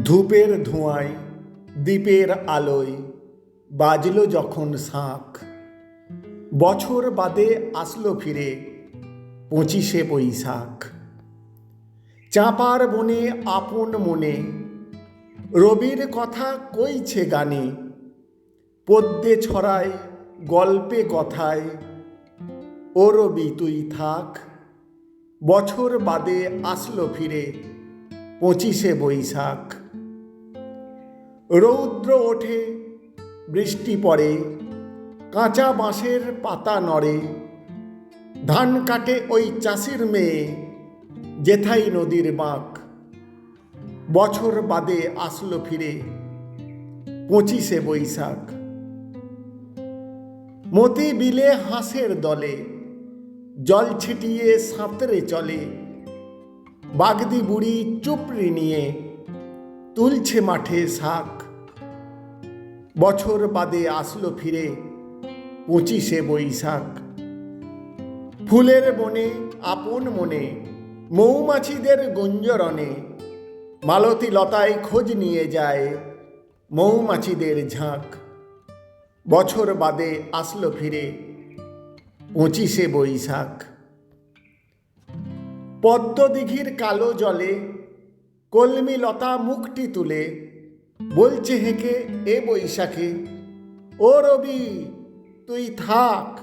ধূপের ধোঁয়ায়, দ্বীপের আলোয় বাজল যখন শাঁখ। বছর বাদে আসলো ফিরে পঁচিশে বৈশাখ। চাঁপার বনে আপন মনে রবির কথা কইছে গানে। পদ্যে ছড়ায় গল্পে কথায়, ও রবি তুই থাক। বছর বাদে আসলো ফিরে পঁচিশে বৈশাখ। রৌদ্র ওঠে, বৃষ্টি পড়ে, কাঁচা বাঁশের পাতা নড়ে। ধান কাটে ওই চাষির মেয়ে, জেঠাই নদীর বাঁক। বছর বাদে আসলো ফিরে পঁচিশে বৈশাখ। মতি বিলে হাঁসের দলে, জল ছিটিয়ে সাঁতরে চলে। বাগদি বুড়ি চুপড়ি নিয়ে, তুলছে মাঠে শাক। বছর বাদে আসলো ফিরে পঁচিশে বৈশাখ। ফুলের বনে, আপন মনে, মৌমাছিদের গুঞ্জরণে, মালতী লতায় খোঁজ নিয়ে যায় মৌমাছিদের ঝাঁক। বছর বাদে আসলো ফিরে পঁচিশে বৈশাখ। পদ্মদিঘির কালো জলে কলমি লতা মুখটি তুলে বলছে হেঁকে, এ বৈশাখে। ও রবি, তুই থাক।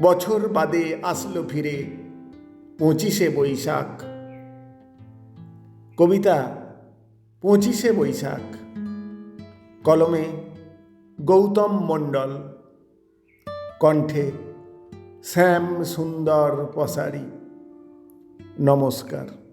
বছর বাদে আসলো ফিরে পঁচিশে বৈশাখ। কবিতা, পঁচিশে বৈশাখ। কলমে, গৌতম মণ্ডল। কণ্ঠে, শ্যাম সুন্দর পসারি। নমস্কার।